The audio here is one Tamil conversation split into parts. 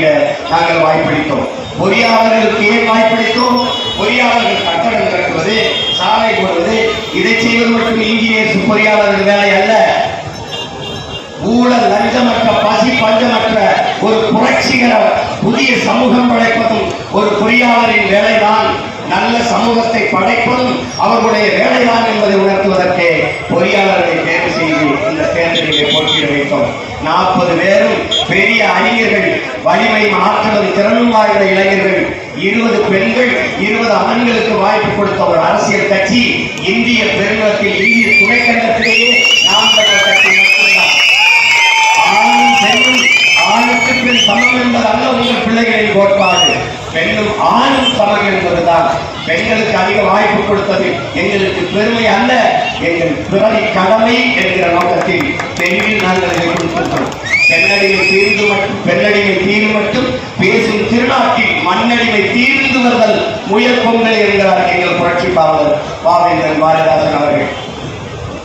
நாங்கள் வாய்ப்பளித்தோம். பொறியாளர்களுக்கு ஏன் வாய்ப்பளித்தோம். பொறியாளர்கள் கட்டடம் கட்டுவது சாலை போடுவது இதை செய்வது மட்டும் இன்ஜினியர்ஸ் பொறியாளர்கள் வேலை அல்ல. ஊழல் லஞ்சமற்ற பசி பஞ்சமற்ற ஒரு புரட்சிகர புதிய சமூகம் படைப்பதும் ஒரு பொறியாளரின் வேலைதான். நல்ல சமூகத்தை படைப்பதும் அவர்களுடைய வேலைதான் என்பதை உணர்த்துவதற்கே பொறியாளர்களை தேர்வு செய்து இந்த தேர்தலிலே போட்டியிட வைத்தோம். நாற்பது பேரும் பெரிய அறிஞர்கள் வலிமை ஆற்றலும் திறனும் வாய்ந்த இளைஞர்கள். இருபது பெண்கள் இருபது ஆண்களுக்கு வாய்ப்பு கொடுத்த ஒரு அரசியல் கட்சி இந்திய பெருநிலத்தில் இந்திய துணைக்கண்டத்திலேயே நாம் பெற்ற கட்சி மட்டும்தான் ஆணும் பெண்ணும் ஆணுக்கு பெண் சமம் என்பது அல்ல உங்கள் பிள்ளைகளின் கோட்பாடு. பெண்ணும் ஆணும் சமம் என்பதுதான். பெண்களுக்கு அதிக வாய்ப்பு கொடுத்தது எங்களுக்கு பெருமை அல்ல. எங்கள் பிறவி கடமை என்கிற நோக்கத்தில் பெண்ணில் நாங்கள் இதை கொடுத்திருக்கிறோம். பெண்ணடிமை தீர்ந்து மட்டும் பெண்ணடிமை தீர்வு மட்டும் பேசும் திருநாட்டில் மண்ணடிமை தீர்ந்து வருதல் முயல் பொங்கல் என்கிறார் எங்கள் புரட்சி பாவலர் பாவேந்திரன் பாரதிதாசன் அவர்கள்.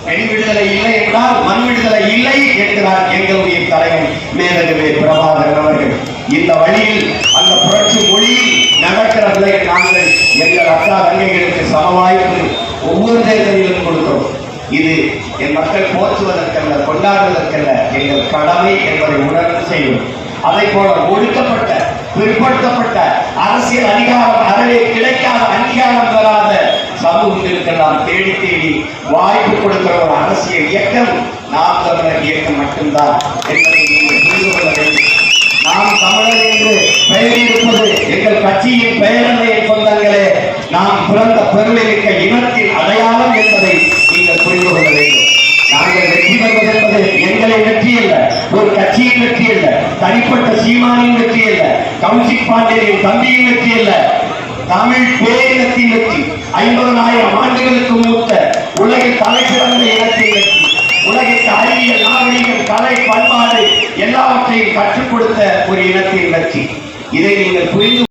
பெண் விடுதலை இல்லை என்றால் மண் விடுதலை இல்லை என்கிறார் எங்களுடைய தலைவன் மேலகவே பிரபாகரன் அவர்கள். இந்த வழியில் அந்த புரட்சி மொழி ரத்த அக்கா சமவாய்ப்பு ஒவ்வொரு தேர்தலிலும் கொடுத்தோம். இது என் மக்கள் போற்றுவதற்கல்ல கொண்டாடுவதற்கல்ல எங்கள் கடமை என்பதை உணர்ந்து செய்யும் அதை போல ஒடுக்கப்பட்ட பிற்படுத்தப்பட்ட அரசியல் அதிகாரம் அறவே கிடைக்காத அங்கீகாரம் பெறாத சமூகத்திற்கெல்லாம் தேடி தேடி வாய்ப்பு கொடுக்கிற ஒரு அரசியல் இயக்கம் நாம் தமிழர் இயக்கம் மட்டும்தான் என்பதை நீங்கள் புரிந்து கொள்ள வேண்டும். நாம் தமிழர் என்று பெயரிருப்பது எங்கள் கட்சியின் பெயரல்ல சொந்தங்களே. நாம் பிறந்த பெருமைமிக்க இனத்தின் அடையாளம் என்பதை நீங்கள் புரிந்து கொள்ள வேண்டும். நாங்கள் வெற்றி பெறுவது என்பது எங்களை வெற்றி அல்ல ஒரு கட்சியின் வெற்றி அல்ல தனிப்பட்ட சீமானின் வெற்றி அல்ல கௌசிக் பாண்டியனின் தம்பியின் வெற்றி அல்ல. தமிழ் பேரினத்தின் வெற்றி ஐம்பதனாயிரம் ஆண்டுகளுக்கு மூத்த உலகில் தலை சிறந்த இனத்தின் வெற்றி உலகிற்கு அறிவியல் நாகரிகம் கலை பண்பாடு எல்லாவற்றையும் கற்றுக் கொடுத்த ஒரு இனத்தின் வெற்றி. இதை நீங்கள் புரிந்து